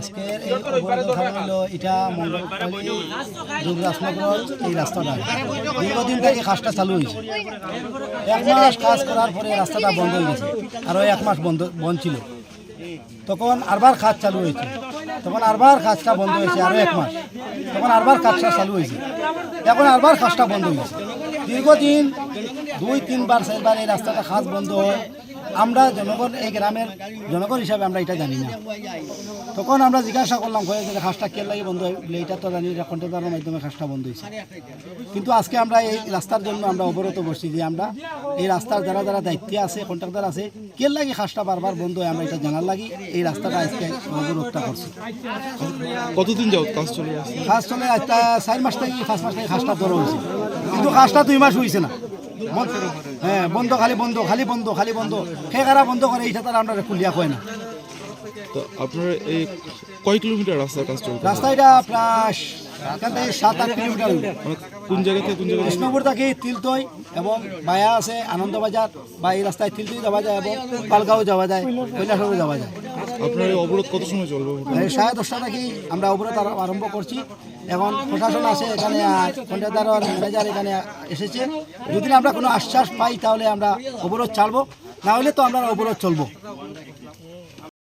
আজকের এই অবরোধের কারণ হলো, এটা মন্ডলপল্লী দুর্গাসনগর এই রাস্তাটা। দীর্ঘদিন থেকে কাজটা চালু হয়েছে। এক মাস কাজ করার পরে রাস্তাটা বন্ধ হয়ে গেছে, আরও এক মাস বন্ধ বন্ধ ছিল তখন আরবার কাজ চালু হয়েছে। তখন আরবার কাজটা বন্ধ হয়েছে আরও এক মাস। তখন আরবার কাজটা চালু হয়েছে। এখন আরবার কাজটা বন্ধ হয়েছে। দীর্ঘদিন দুই তিনবার চারবার এই রাস্তাটা কাজ বন্ধ হয়। আমরা জনগণ এই গ্রামের জনগণ হিসাবে আমরা এটা জানি না। তখন আমরা জিজ্ঞাসা করলাম কয়ে যে কাজটা কে লাগে বন্ধ হয়? এটা তো জানি কন্ট্রাক্টরের মাধ্যমে কাজটা বন্ধ হয়েছে। কিন্তু আজকে আমরা এই রাস্তার জন্য আমরা অবরত বসছি যে আমরা এই রাস্তার যারা যারা দায়িত্বে আছে কন্ট্রাক্টর আছে কে লাগে খাসটা বারবার বন্ধ হয় আমরা এটা জানার লাগি এই রাস্তাটা আজকে অবরোধটা করছি। কতদিন যাবত কাজ চলে আসছে? কাজ চলে একটা চার মাস থেকে পাঁচ মাস থেকে কাজটা বড় হয়েছে। কিন্তু কাজটা দুই মাস হয়েছে না। হ্যাঁ বন্ধ খালি বন্ধ খালি বন্ধ খালি বন্ধ। সে কারা বন্ধ করে এইটা তারা আমরা খুলিয়া কয় না। তো আপনার এই কয় কিলোমিটার রাস্তার কাজ চলছে রাস্তা এটা প্রায় এখান থেকে সাত আট কিলোমিটার। মানে কোন জায়গা থেকে কোন জায়গা কৃষ্ণপুর থেকে তিলতই এবং বায়া আছে আনন্দবাজার বা এই রাস্তায় তিলতই যাওয়া যায় এবং পালগাঁও যাওয়া যায় কৈলাসরও যাওয়া যায়। আপনার অবরোধ কত সময় চলবে? সাড়ে দশটা নাকি আমরা অবরোধ আর- আরম্ভ করছি। এখন প্রশাসন আছে, এখানে কন্ট্রাক্টর ম্যানেজার এখানে এসেছে। যদি আমরা কোনো আশ্বাস পাই, তাহলে আমরা অবরোধ চালবো না হলে তো আমরা অবরোধ চলবো।